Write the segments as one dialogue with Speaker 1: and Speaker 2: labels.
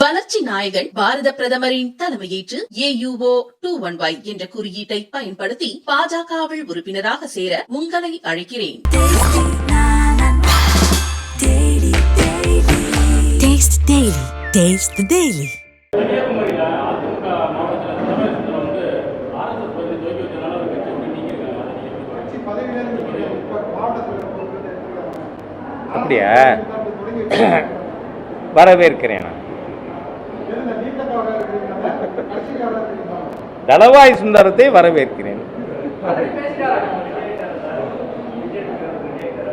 Speaker 1: வளர்ச்சி நாயகன் பாரத பிரதமரின் தலைமையேற்று ஏயுஓ டூ ஒன் ஒய் என்ற குறியீட்டை பயன்படுத்தி பாஜகவில் உறுப்பினராக சேர உங்களை அழைக்கிறேன்.
Speaker 2: Taste Daily. Taste
Speaker 3: தளவாய் சுந்தரத்தை வரவேற்கிறேன்.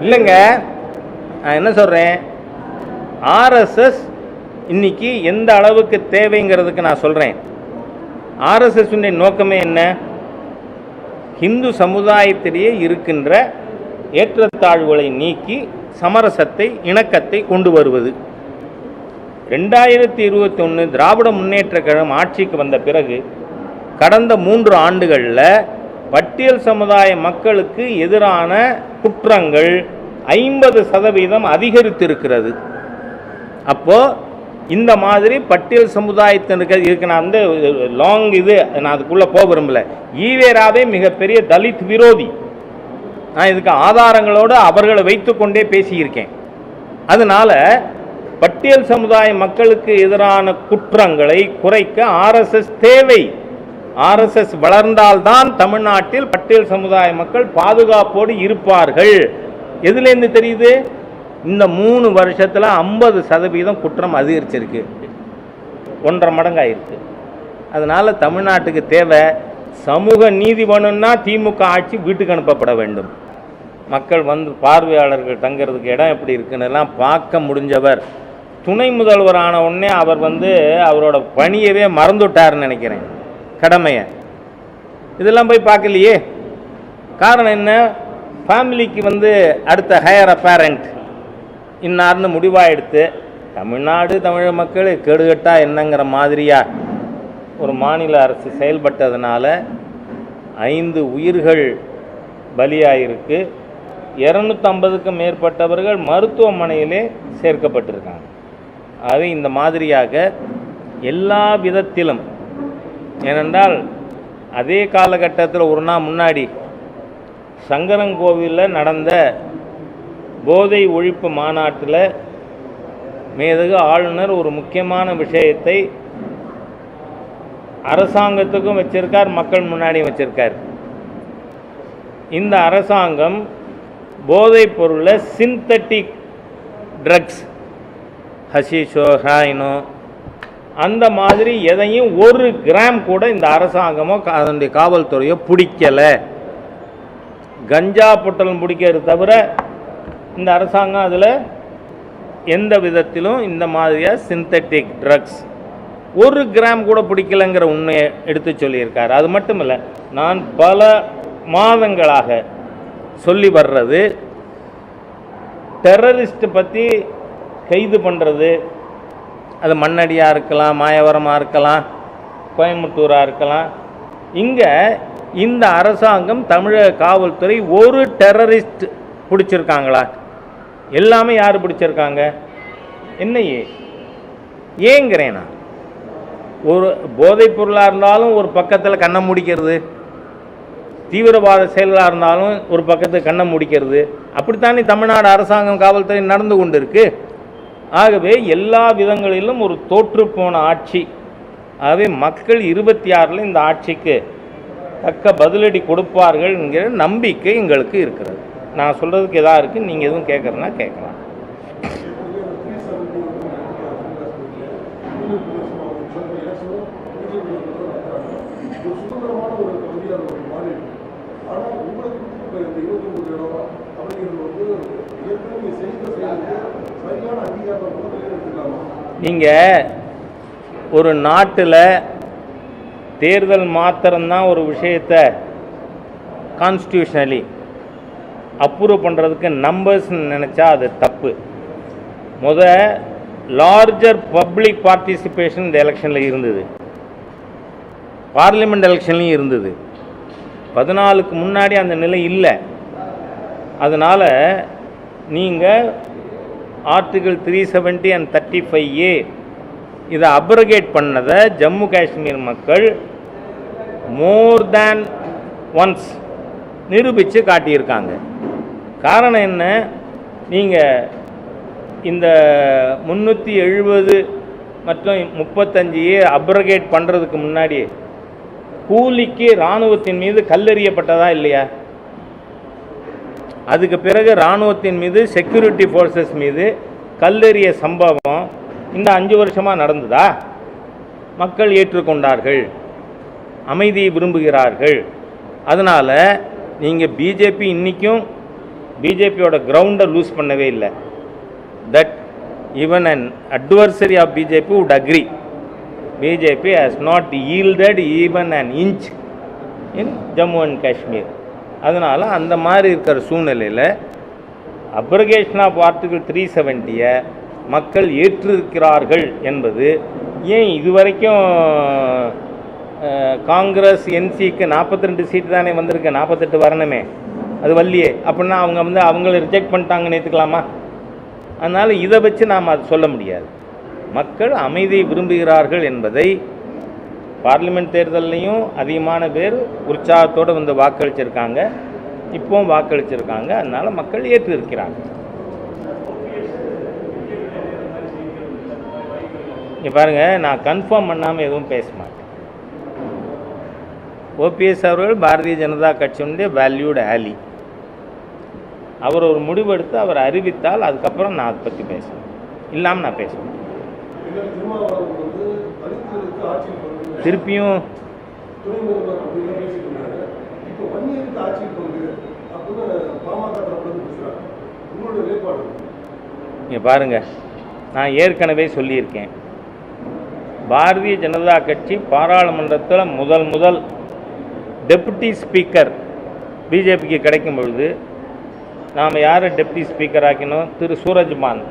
Speaker 3: இல்லைங்க நான் என்ன சொல்கிறேன் ஆர்எஸ்எஸ் இன்னைக்கு எந்த அளவுக்கு தேவைங்கிறதுக்கு நான் சொல்கிறேன் ஆர்எஸ்எஸ்னுடைய நோக்கமே என்ன? ஹிந்து சமுதாயத்திலேயே இருக்கின்ற ஏற்றத்தாழ்வுகளை நீக்கி சமரசத்தை இணக்கத்தை கொண்டு வருவது. ரெண்டாயிரத்தி இருபத்தி ஒன்று திராவிட முன்னேற்ற கழகம் ஆட்சிக்கு வந்த பிறகு கடந்த மூன்று ஆண்டுகளில் பட்டியல் சமுதாய மக்களுக்கு எதிரான குற்றங்கள் ஐம்பது சதவீதம் அதிகரித்திருக்கிறது. அப்போது இந்த மாதிரி பட்டியல் சமுதாயத்தினருக்கு இருக்கு நான் வந்து லாங் இது நான் அதுக்குள்ளே போக விரும்பல. ஈவேராவே மிகப்பெரிய தலித் விரோதி. நான் இதுக்கு ஆதாரங்களோடு அவர்களை வைத்துக்கொண்டே பேசியிருக்கேன். அதனால் பட்டியல் சமுதாய மக்களுக்கு எதிரான குற்றங்களை குறைக்க ஆர்எஸ்எஸ் தேவை. ஆர்எஸ்எஸ் வளர்ந்தால்தான் தமிழ்நாட்டில் பட்டியல் சமுதாய மக்கள் பாதுகாப்போடு இருப்பார்கள். எதுலேருந்து தெரியுது? இந்த மூணு வருஷத்தில் ஐம்பது சதவீதம் குற்றம் அதிகரிச்சிருக்கு. ஒன்றரை மடங்காயிருக்கு. அதனால் தமிழ்நாட்டுக்கு தேவை சமூக நீதி வேணும்னா திமுக ஆட்சி வீட்டுக்கு அனுப்பப்பட வேண்டும். மக்கள் வந்து பார்வையாளர்கள் தங்கிறதுக்கு இடம் எப்படி இருக்குன்னெல்லாம் பார்க்க முடிஞ்சவர். துணை முதல்வர் ஆன உடனே அவர் வந்து அவரோட பணியவே மறந்துட்டார்னு நினைக்கிறேன். கடமையை. இதெல்லாம் போய் பார்க்கலையே. காரணம் என்ன? ஃபேமிலிக்கு வந்து அடுத்த ஹையர் அப்பேரண்ட் இன்னார்னு முடிவாக எடுத்து தமிழ்நாடு தமிழ் மக்கள் கெடுகட்டா என்னங்கிற மாதிரியாக ஒரு மாநில அரசு செயல்பட்டதுனால ஐந்து உயிர்கள் பலியாயிருக்கு. இரநூத்தம்பதுக்கும் மேற்பட்டவர்கள் மருத்துவமனையிலே சேர்க்கப்பட்டிருக்காங்க. ஆக இந்த மாதிரியாக எல்லா விதத்திலும் ஏனென்றால் அதே காலகட்டத்தில் ஒரு நாள் முன்னாடி சங்கரங்கோவிலில் நடந்த போதை ஒழிப்பு மாநாட்டில் மேதகு ஆளுநர் ஒரு முக்கியமான விஷயத்தை அரசாங்கத்துக்கும் வச்சிருக்கார் மக்கள் முன்னாடியும் வச்சிருக்கார். இந்த அரசாங்கம் போதைப் பொருளை சிந்தட்டிக் ட்ரக்ஸ் ஹசிஷோ ஹாயினோ அந்த மாதிரி எதையும் ஒரு கிராம் கூட இந்த அரசாங்கமோ அதனுடைய காவல்துறையோ பிடிக்கலை. கஞ்சா பொட்டலம் பிடிக்கிறது தவிர இந்த அரசாங்கம் அதில் எந்த விதத்திலும் இந்த மாதிரியாக சிந்தட்டிக் ட்ரக்ஸ் ஒரு கிராம் கூட பிடிக்கலைங்கிற உண்மையை எடுத்து சொல்லியிருக்காரு. அது மட்டும் இல்லை நான் பல மாதங்களாக சொல்லி வர்றது டெரரிஸ்ட்டு பற்றி கைது பண்ணுறது அது மண்ணடியாக இருக்கலாம் மாயவரமாக இருக்கலாம் கோயம்புத்தூராக இருக்கலாம். இங்கே இந்த அரசாங்கம் தமிழக காவல்துறை ஒரு டெரரிஸ்ட் பிடிச்சிருக்காங்களா? எல்லாமே யார் பிடிச்சிருக்காங்க? என்னையே. ஏங்கிறேன் நான். ஒரு போதைப் பொருளாக இருந்தாலும் ஒரு பக்கத்தில் கண்ணை முடிக்கிறது. தீவிரவாத செயலாக இருந்தாலும் ஒரு பக்கத்தில் கண்ணை முடிக்கிறது. அப்படித்தானே தமிழ்நாடு அரசாங்கம் காவல்துறை நடந்து கொண்டு இருக்குது ஆகவே எல்லா விதங்களிலும் ஒரு தோற்றுப்போன ஆட்சி. ஆகவே மக்கள் இருபத்தி ஆறில் இந்த ஆட்சிக்கு தக்க பதிலடி கொடுப்பார்கள் என்கிற நம்பிக்கை எங்களுக்கு இருக்கிறது. நான் சொல்கிறதுக்கு எதாக இருக்குது நீங்கள் எதுவும் கேட்குறேன்னா கேட்கலாம்
Speaker 4: ஒரு உங்களுக்கு இருபத்தி இடம் வந்து ஏற்கனவே செய்த செயலுக்கு
Speaker 3: நீங்கள் ஒரு நாட்டில் தேர்தல் மாத்திரம்தான் ஒரு விஷயத்தை கான்ஸ்டியூஷனலி அப்ரூவ் பண்ணுறதுக்கு நம்பர்ஸ்னு நினச்சா அது தப்பு. முத லார்ஜர் பப்ளிக் பார்ட்டிசிபேஷன் இந்த எலெக்ஷனில் இருந்தது. பார்லிமெண்ட் எலெக்ஷன்லையும் இருந்தது. பதினாலுக்கு முன்னாடி அந்த நிலை இல்லை. அதனால் நீங்கள் article three seventy and thirty five A இதை அப்ரகேட் பண்ணதை ஜம்மு காஷ்மீர் மக்கள் மோர் தேன் ஒன்ஸ் நிரூபித்து காட்டியிருக்காங்க. காரணம் என்ன? நீங்கள் இந்த முந்நூற்றி எழுபது மற்றும் முப்பத்தஞ்சையே அப்ரகேட் பண்ணுறதுக்கு முன்னாடி கூலிக்கு இராணுவத்தின் மீது கல்லெறியப்பட்டதா இல்லையா? அதுக்கு பிறகு இராணுவத்தின் மீது செக்யூரிட்டி ஃபோர்ஸஸ் மீது கல்லெறிய சம்பவம் இந்த அஞ்சு வருஷமாக நடந்ததா? மக்கள் ஏற்றுக்கொண்டார்கள். அமைதியை விரும்புகிறார்கள். அதனால் நீங்கள் பிஜேபி இன்றைக்கும் பிஜேபியோட கிரவுண்டை லூஸ் பண்ணவே இல்லை. That even an adversary of BJP would agree BJP has not yielded even an inch in Jammu and Kashmir அதனால் அந்த மாதிரி இருக்கிற சூழ்நிலையில் அப்ரகேஷன் ஆஃப் ஆர்டிகிள் த்ரீ செவன்ட்டியை மக்கள் ஏற்றிருக்கிறார்கள் என்பது ஏன் இதுவரைக்கும் காங்கிரஸ் என்சிக்கு நாற்பத்தி ரெண்டு சீட்டு தானே வந்திருக்கு நாற்பத்தெட்டு வரணுமே. அது வள்ளியே. அப்படின்னா அவங்க வந்து அவங்கள ரிஜெக்ட் பண்ணிட்டாங்கன்னு ஏற்றுக்கலாமா அதனால் இதை வச்சு நாம் அது சொல்ல முடியாது. மக்கள் அமைதியை விரும்புகிறார்கள் என்பதை பார்லிமெண்ட் தேர்தல்லையும் அதிகமான பேர் உற்சாகத்தோடு வந்து வாக்களிச்சிருக்காங்க. இப்போவும் வாக்களிச்சிருக்காங்க. அதனால் மக்கள் ஏற்று இருக்கிறாங்க இங்கே பாருங்கள் நான் கன்ஃபார்ம் பண்ணாமல் எதுவும் பேச மாட்டேன். ஓபிஎஸ் அவர்கள் பாரதிய ஜனதா கட்சியினுடைய வேல்யூடு ஆலி அவர் ஒரு முடிவெடுத்து அவர் அறிவித்தால் அதுக்கப்புறம் நான் அதை பற்றி பேசுவேன். இல்லாமல் நான் பேசுவேன் திருப்பியும் இங்கே பாருங்கள் நான் ஏற்கனவே சொல்லியிருக்கேன். பாரதிய ஜனதா கட்சி பாராளுமன்றத்தில் முதல் முதல் டெப்யூட்டி ஸ்பீக்கர் பிஜேபிக்கு கிடைக்கும் பொழுது நாம் யாரை டெப்டி ஸ்பீக்கர் ஆக்கினோம்? திரு சூரஜ்மான்.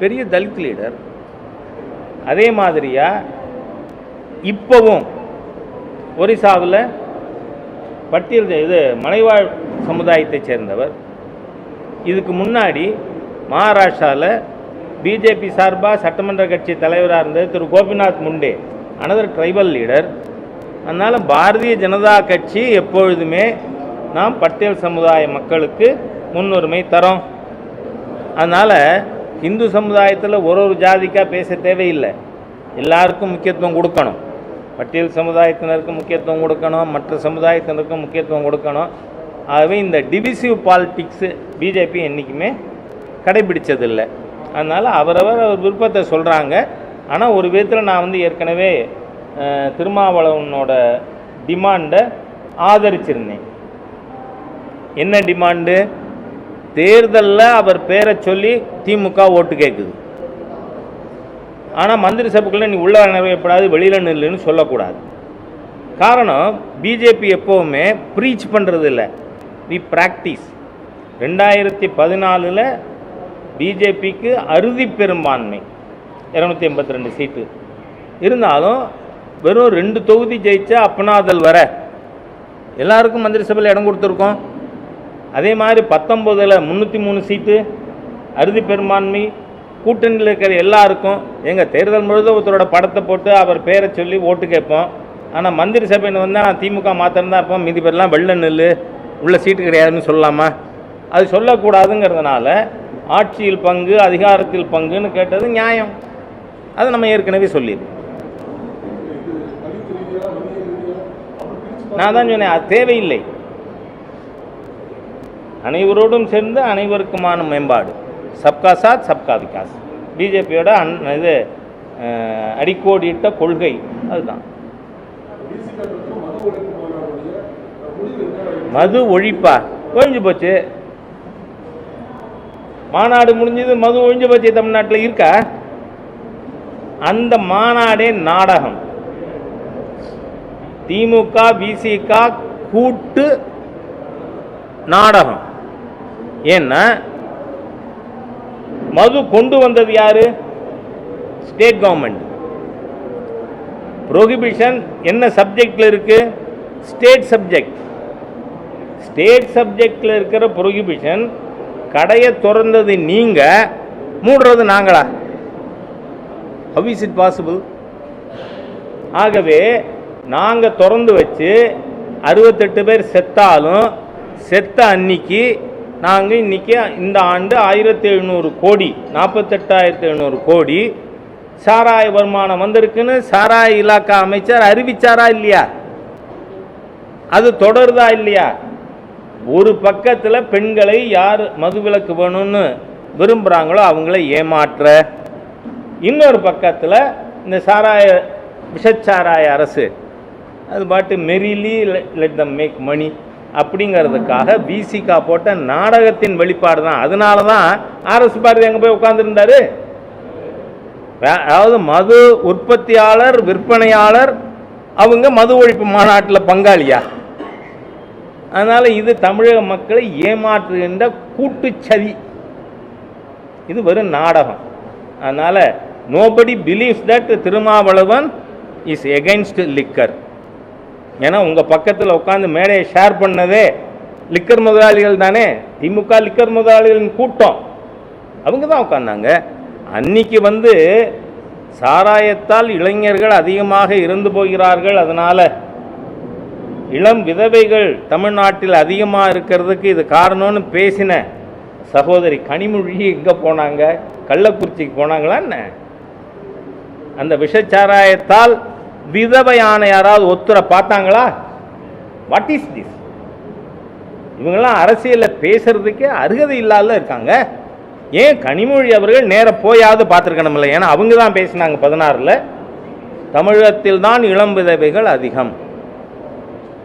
Speaker 3: பெரிய தலித் லீடர் அதே மாதிரியா? இப்போவும் ஒரிசாவில் பட்டியல் இது மலைவாழ் சமுதாயத்தைச் சேர்ந்தவர். இதுக்கு முன்னாடி மகாராஷ்டிராவில் பிஜேபி சார்பாக சட்டமன்ற கட்சி தலைவராக இருந்தது திரு. Gopinath Munde another tribal leader அதனால் பாரதிய ஜனதா கட்சி எப்பொழுதுமே நாம் பட்டியல் சமுதாய மக்களுக்கு முன்னுரிமை தரோம். அதனால் இந்து சமுதாயத்தில் ஒரு ஒரு ஜாதிக்காக பேச தேவையில்லை. எல்லாருக்கும் முக்கியத்துவம் கொடுக்கணும். பட்டியல் சமுதாயத்தினருக்கு முக்கியத்துவம் கொடுக்கணும் மற்ற சமுதாயத்தினருக்கும் முக்கியத்துவம் கொடுக்கணும். ஆகவே இந்த டிவிசிவ் பாலிட்டிக்ஸு பிஜேபி என்றைக்குமே கடைபிடிச்சதில்லை. அதனால் அவரவர் அவர் விருப்பத்தை சொல்கிறாங்க ஆனால் ஒரு விதத்தில் நான் வந்து ஏற்கனவே திருமாவளவனோட டிமாண்டை ஆதரிச்சிருந்தேன். என்ன டிமாண்டு? தேர்தலில் அவர் பேரை சொல்லி திமுக ஓட்டு கேட்குது ஆனால் மந்திரி சபைக்குள்ளே நீ உள்ள நிறைவேற்படாது வெளியில் நில்லுன்னு சொல்லக்கூடாது. காரணம் பிஜேபி எப்போவுமே ப்ரீச் பண்ணுறது இல்லை வி ப்ராக்டிஸ் ரெண்டாயிரத்தி பதினாலில் பிஜேபிக்கு அறுதி பெரும்பான்மை. இரநூத்தி எண்பத்தி ரெண்டு சீட்டு. இருந்தாலும் வெறும் ரெண்டு தொகுதி ஜெயிச்சா அப்பனாதல் வர. எல்லாருக்கும் மந்திரி சபையில் இடம் கொடுத்துருக்கோம். அதே மாதிரி பத்தொம்போதில் முந்நூற்றி மூணு சீட்டு அறுதி பெரும்பான்மை கூட்டணியில் இருக்கிற எல்லாருக்கும் எங்கள் தேர்தல் முழுதும் ஒருத்தரோட படத்தை போட்டு அவர் பேரை சொல்லி ஓட்டு கேட்போம். ஆனால் மந்திரி சபையில் வந்தால் நான் திமுக மாத்திரம் தான் இருப்போம். மீதி பேர்லாம் வெள்ள நெல் உள்ள சீட்டு கிடையாதுன்னு சொல்லலாமா? அது சொல்லக்கூடாதுங்கிறதுனால ஆட்சியில் பங்கு அதிகாரத்தில் பங்குன்னு கேட்டது நியாயம். அதை நம்ம ஏற்கனவே சொல்லியிருக்கோம் நான் தான் சொன்னேன் அது தேவையில்லை. அனைவரோடும் சேர்ந்து அனைவருக்குமான மேம்பாடு. சப்கா சாத் சப்கா விகாஸ். பிஜேபியோட அன் இது அடிக்கோடிட்ட கொள்கை. அதுதான்.
Speaker 4: மது
Speaker 3: மது ஒழிப்பா? ஒழிஞ்சு போச்சு. மாநாடு முடிஞ்சது மது ஒழிஞ்சு போச்சு தமிழ்நாட்டில் இருக்கா? அந்த மாநாடே நாடகம். திமுக விசிக கூட்டு நாடகம். ஏன்னா மது கொண்டு வந்தது யாரு? ஸ்டேட் கவர்மெண்ட் ப்ரோஹிபிஷன் என்ன சப்ஜெக்டில் இருக்கு? ஸ்டேட் சப்ஜெக்ட் ஸ்டேட் சப்ஜெக்டில் இருக்கிற ப்ரொஹிபிஷன் கடையை திறந்தது நீங்கள் மூடுறது நாங்களா? ஹவ் இஸ் இட் பாசிபிள் ஆகவே நாங்கள் திறந்து வச்சு அறுபத்தெட்டு பேர் செத்தாலும் செத்த அன்னைக்கு நாங்கள் இன்றைக்கி இந்த ஆண்டு ஆயிரத்தி எழுநூறு கோடி நாற்பத்தெட்டாயிரத்தி எழுநூறு கோடி சாராய வருமானம் வந்திருக்குன்னு சாராய இலாக்கா அமைச்சர் அறிவிச்சாரா இல்லையா? அது தொடருதா இல்லையா? ஒரு பக்கத்தில் பெண்களை யார் மதுவிலக்கு வேணும்னு விரும்புகிறாங்களோ அவங்கள ஏமாற்ற. இன்னொரு பக்கத்தில் இந்த சாராய விஷச்சாராய அரசு. அது பாட்டு merrily let them make money அப்படிங்கிறதுக்காக பிசிகா போட்ட நாடகத்தின் வெளிப்பாடு தான் அதனால தான் ஆர்எஸ் பாரதி அங்கே போய் உட்காந்துருந்தாரு அதாவது மது உற்பத்தியாளர் விற்பனையாளர் அவங்க மது ஒழிப்பு மாநாட்டில் பங்காளியா? அதனால் இது தமிழக மக்களை ஏமாற்றுகின்ற கூட்டுச்சதி. இது வெறும் நாடகம். அதனால் nobody believes that Thirumavalavan is against liquor ஏன்னா உங்கள் பக்கத்தில் உட்காந்து மேடையை ஷேர் பண்ணதே லிக்கர் முதலாளிகள் தானே? திமுக லிக்கர் முதலாளிகளின் கூட்டம். அவங்க தான் உட்காந்தாங்க அன்னைக்கு வந்து சாராயத்தால் இளைஞர்கள் அதிகமாக இருந்து போகிறார்கள். அதனால் இளம் விதவைகள் தமிழ்நாட்டில் அதிகமாக இருக்கிறதுக்கு இது காரணம்னு பேசின சகோதரி கனிமொழி எங்கே போனாங்க? கள்ளக்குறிச்சிக்கு போனாங்களா என்ன? அந்த விஷச்சாராயத்தால் விதவையான யாராவது ஒத்துரை பார்த்தாங்களா? வாட் இஸ் திஸ் இவங்கெல்லாம் அரசியலில் பேசுறதுக்கே அருகதை இல்லாத இருக்காங்க. ஏன் கனிமொழி அவர்கள் நேர போயாவது பார்த்துருக்கணும்ல ஏன்னா அவங்க தான் பேசினாங்க பதினாறில். தமிழகத்தில் தான் இளம் விதவைகள் அதிகம்.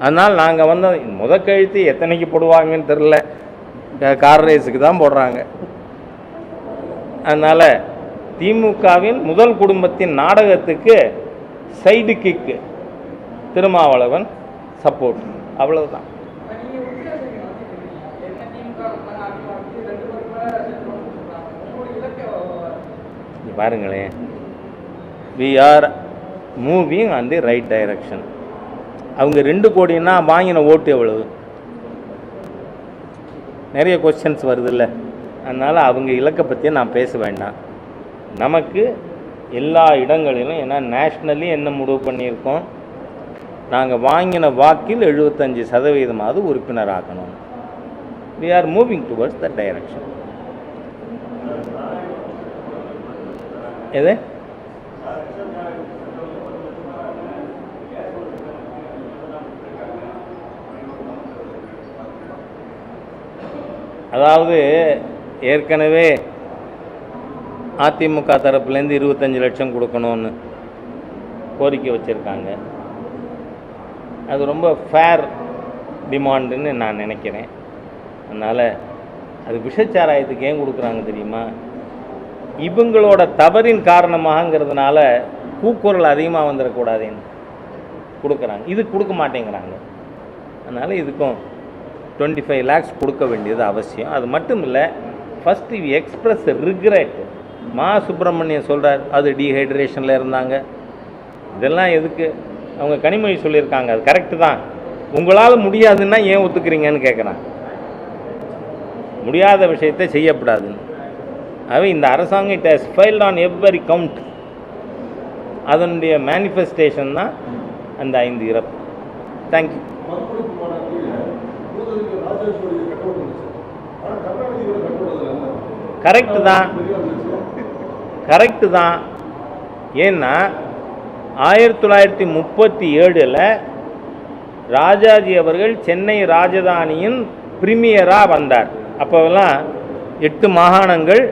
Speaker 3: அதனால் நாங்கள் வந்து முத கழுத்து எத்தனைக்கு போடுவாங்கன்னு தெரில கார் ரேஸுக்கு தான் போடுறாங்க. அதனால் திமுகவின் முதல் குடும்பத்தின் நாடகத்துக்கு சைடு கிக்கு. திருமாவளவன் சப்போர்ட் அவ்வளவுதான். இங்க பாருங்களேன். We are moving on the right direction அவங்க ரெண்டு கோடின்னா வாங்கின ஓட்டு எவ்வளவு? நிறைய கொஸ்டின்ஸ் வருதுல்ல. அதனால் அவங்க இலக்கை பற்றி நான் பேச வேண்டாம். நமக்கு எல்லா இடங்களிலும் ஏன்னா நேஷ்னலி என்ன முடிவு பண்ணியிருக்கோம்? நாங்கள் வாங்கின வாக்கில் எழுபத்தஞ்சு சதவீதமாவது உறுப்பினர் ஆக்கணும் we are moving towards the direction எது? அதாவது ஏற்கனவே அதிமுக தரப்புலேருந்து இருபத்தஞ்சி லட்சம் கொடுக்கணும்னு கோரிக்கை வச்சுருக்காங்க. அது ரொம்ப ஃபேர் டிமாண்டுன்னு நான் நினைக்கிறேன். அதனால் அது விஷச்சாராயத்துக்கு ஏன் கொடுக்குறாங்க தெரியுமா? இவங்களோட தவறின் காரணமாகங்கிறதுனால கூக்குரல் அதிகமாக வந்துடக்கூடாதுன்னு கொடுக்குறாங்க. இது கொடுக்க மாட்டேங்கிறாங்க. அதனால் இதுக்கும் டுவெண்ட்டி ஃபைவ் லேக்ஸ் கொடுக்க வேண்டியது அவசியம். அது மட்டும் இல்லை ஃபஸ்ட்டு வி எக்ஸ்ப்ரெஸ் ரிக்ரெட் மா சுப்பிரமணியன் சொல்கிறார் அது டீஹைட்ரேஷனில் இருந்தாங்க. இதெல்லாம் எதுக்கு? அவங்க கனிமொழி சொல்லியிருக்காங்க அது கரெக்டு தான். உங்களால் முடியாதுன்னா ஏன் ஒத்துக்கிறீங்கன்னு கேட்குறான் முடியாத விஷயத்தை செய்யப்படாதுன்னு. ஆகவே இந்த அரசாங்கம் it has failed on every count அதனுடைய மேனிஃபெஸ்டேஷன் தான் அந்த ஐந்து இறப்பு. தேங்க்யூ கரெக்டு தான். கரெக்டு தான். ஏன்னா ஆயிரத்தி தொள்ளாயிரத்தி முப்பத்தி ஏழில் ராஜாஜி அவர்கள் சென்னை ராஜதானியின் பிரிமியராக வந்தார். அப்போவெல்லாம் எட்டு மாகாணங்கள்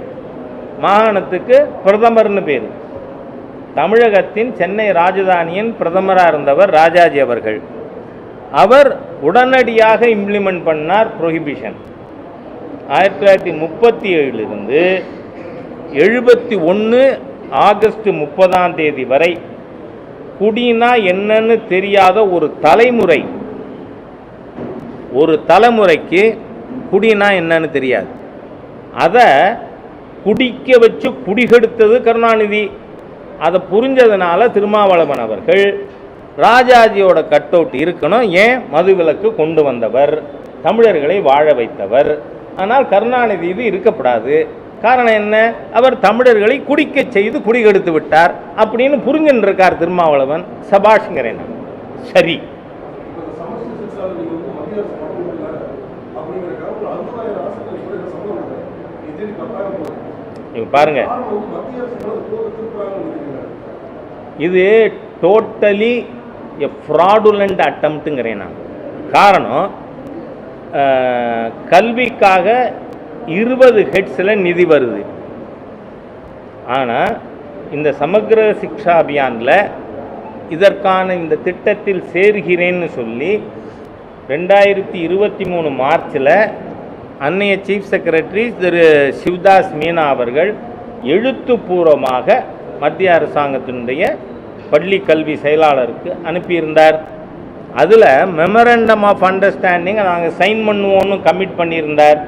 Speaker 3: மாகாணத்துக்கு பிரதமர்னு பேர். தமிழகத்தின் சென்னை ராஜதானியின் பிரதமராக இருந்தவர் ராஜாஜி அவர்கள். அவர் உடனடியாக இம்ப்ளிமெண்ட் பண்ணார் ப்ரொஹிபிஷன் ஆயிரத்தி தொள்ளாயிரத்தி முப்பத்தி ஏழிலிருந்து எழுபத்தி ஒன்று ஆகஸ்ட் முப்பதாம் தேதி வரை குடினா என்னன்னு தெரியாத ஒரு தலைமுறை. ஒரு தலைமுறைக்கு குடினா என்னன்னு தெரியாது. அதை குடிக்க வச்சு குடிகெடுத்தது கருணாநிதி. அதை புரிஞ்சதுனால திருமாவளவன் அவர்கள் ராஜாஜியோட கட் அவுட் இருக்கணும் ஏன் மதுவிலக்கு கொண்டு வந்தவர் தமிழர்களை வாழ வைத்தவர். ஆனால் கருணாநிதி இது இருக்கப்படாது. காரணம் என்ன? அவர் தமிழர்களை குடிக்க செய்து குடிகெடுத்து விட்டார் அப்படின்னு புரிஞ்சுன்னு இருக்கார் திருமாவளவன் சபாஷ்ங்கிறேன் சரி. பாருங்க. இது டோட்டலி எ ஃப்ராடுலண்ட் அட்டம்ட்டுங்கிறேன் நான். காரணம் கல்விக்காக இருபது ஹெட்ஸில் நிதி வருது. ஆனால் இந்த சமக்கிர சிக்ஷா அபியானில் இதற்கான இந்த திட்டத்தில் சேர்கிறேன்னு சொல்லி ரெண்டாயிரத்தி இருபத்தி மூணு மார்ச்சில் அன்னைய சீஃப் செக்ரட்டரி திரு சிவதாஸ் மீனா அவர்கள் எழுத்துப்பூர்வமாக மத்திய அரசாங்கத்தினுடைய பள்ளி கல்வி செயலாளருக்கு அனுப்பியிருந்தார். அதில் மெமரண்டம் ஆஃப் அண்டர்ஸ்டாண்டிங் நாங்கள் சைன் பண்ணுவோன்னு கமிட் பண்ணியிருந்தார்.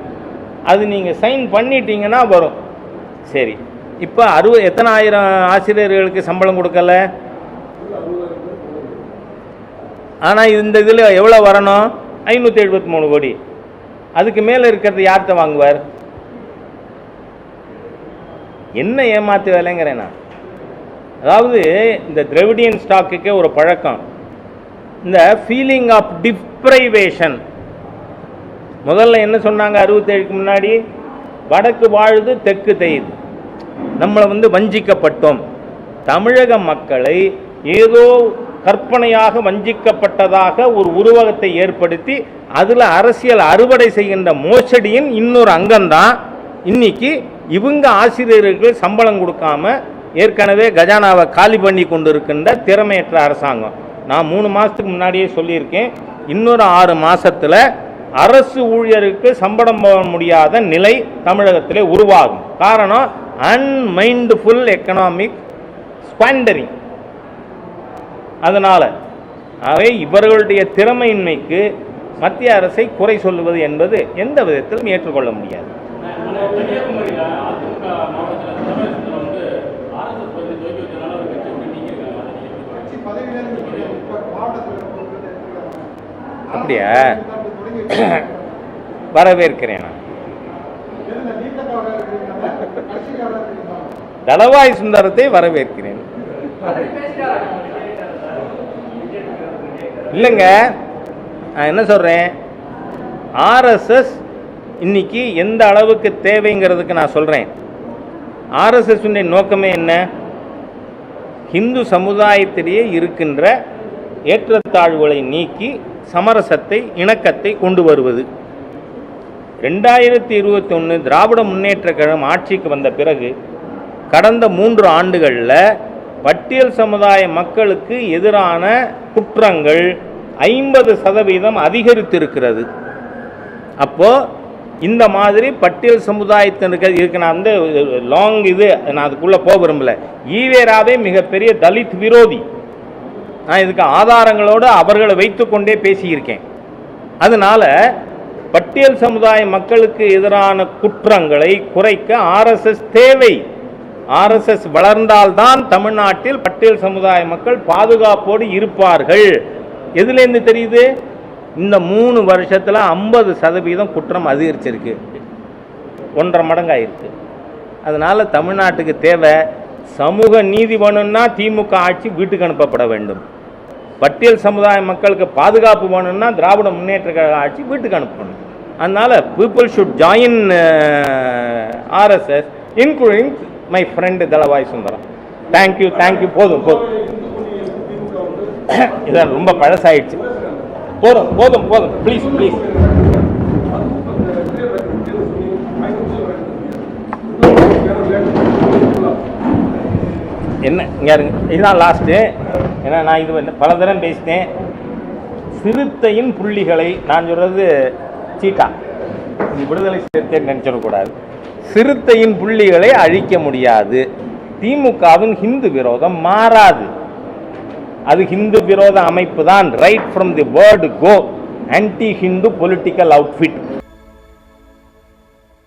Speaker 3: அது நீங்கள் சைன் பண்ணிட்டீங்கன்னா வரும். சரி. இப்போ அறுபது எத்தனை ஆயிரம் ஆசிரியர்களுக்கு சம்பளம் கொடுக்கல? ஆனால் இந்த இதில் எவ்வளோ வரணும்? ஐநூற்றி எழுபத்தி மூணு கோடி. அதுக்கு மேலே இருக்கிறது யார்கிட்ட வாங்குவார்? என்ன ஏமாத்து வேலைங்கிறேன் நான். அதாவது இந்த திரவிடியன் ஸ்டாக்குக்கே ஒரு பழக்கம். இந்த ஃபீலிங் ஆஃப் டிப்ரைவேஷன் முதல்ல என்ன சொன்னாங்க அறுபத்தேழுக்கு முன்னாடி? வடக்கு வாழுது தெற்கு தெய்து. நம்மளை வந்து வஞ்சிக்கப்பட்டோம். தமிழக மக்களை ஏதோ கற்பனையாக வஞ்சிக்கப்பட்டதாக ஒரு உருவகத்தை ஏற்படுத்தி அதில் அரசியல் அறுவடை செய்கின்ற மோசடியின் இன்னொரு அங்கம்தான். இன்னைக்கு இவங்க ஆசிரியர்களுக்கு சம்பளம் கொடுக்காம ஏற்கனவே கஜானாவை காலி பண்ணி கொண்டு இருக்கின்ற திறமையற்ற அரசாங்கம். நான் மூணு மாதத்துக்கு முன்னாடியே சொல்லியிருக்கேன். இன்னொரு ஆறு மாதத்தில் அரசு ஊழியருக்கு சம்பளம் முடியாத நிலை தமிழகத்திலே உருவாகும். காரணம் அன்மைண்ட்ஃபுல் எக்கனாமிக் ஸ்பாண்டரிங் அதனால் அவை இவர்களுடைய திறமையின்மைக்கு மத்திய அரசை குறை சொல்லுவது என்பது எந்த விதத்திலும் ஏற்றுக்கொள்ள முடியாது. அப்படியா? வரவேற்கிறேன் நான். தளவாய் சுந்தரத்தை வரவேற்கிறேன். இல்லைங்க நான் என்ன சொல்கிறேன் ஆர்எஸ்எஸ் இன்னைக்கு எந்த அளவுக்கு தேவைங்கிறதுக்கு நான் சொல்கிறேன் ஆர்எஸ்எஸ் நோக்கமே என்ன? ஹிந்து சமுதாயத்திலேயே இருக்கின்ற ஏற்றத்தாழ்வுகளை நீக்கி சமரசத்தை இணக்கத்தை கொண்டு வருவது. ரெண்டாயிரத்தி இருபத்தொன்று திராவிட முன்னேற்ற கழகம் ஆட்சிக்கு வந்த பிறகு கடந்த மூன்று ஆண்டுகளில் பட்டியல் சமுதாய மக்களுக்கு எதிரான குற்றங்கள் ஐம்பது சதவீதம் அதிகரித்திருக்கிறது. அப்போது இந்த மாதிரி பட்டியல் சமுதாயத்தினருக்கு இருக்கு நான் வந்து லாங் இது நான் அதுக்குள்ளே போக விரும்பல. ஈவேராவே மிகப்பெரிய தலித் விரோதி. நான் இதுக்கு ஆதாரங்களோடு அவர்களை வைத்துக்கொண்டே பேசியிருக்கேன். அதனால் பட்டியல் சமுதாய மக்களுக்கு எதிரான குற்றங்களை குறைக்க ஆர்எஸ்எஸ் தேவை. ஆர்எஸ்எஸ் வளர்ந்தால்தான் தமிழ்நாட்டில் பட்டியல் சமுதாய மக்கள் பாதுகாப்போடு இருப்பார்கள். எதுலேருந்து தெரியுது? இந்த மூணு வருஷத்தில் ஐம்பது சதவீதம் குற்றம் அதிகரிச்சிருக்கு. ஒன்றரை மடங்காயிருக்கு. அதனால் தமிழ்நாட்டுக்கு தேவை சமூக நீதி வேணும்னா திமுக ஆட்சி வீட்டுக்கு அனுப்பப்பட வேண்டும். பட்டியல் சமுதாய மக்களுக்கு பாதுகாப்பு வேணும்னா திராவிட முன்னேற்ற கழக ஆட்சி வீட்டுக்கு அனுப்பணும். அதனால் people should join RSS including my friend Thalavai Sundaram. Thank you thank you போதும் போதும். இதான் ரொம்ப பழசாயிடுச்சு. போதும் போதும் போதும். ப்ளீஸ் ப்ளீஸ் என்ன இங்கே இருங்க. இதுதான் லாஸ்ட்டு ஏன்னா நான் இது வந்து பல தரம் பேசினேன். சிறுத்தையின் புள்ளிகளை நான் சொல்கிறது சீட்டா. இது விடுதலை சிறுத்தை நினச்சிடக்கூடாது. சிறுத்தையின் புள்ளிகளை அழிக்க முடியாது. திமுகவின் ஹிந்து விரோதம் மாறாது. அது ஹிந்து விரோத அமைப்பு தான். Right from the word go anti Hindu political outfit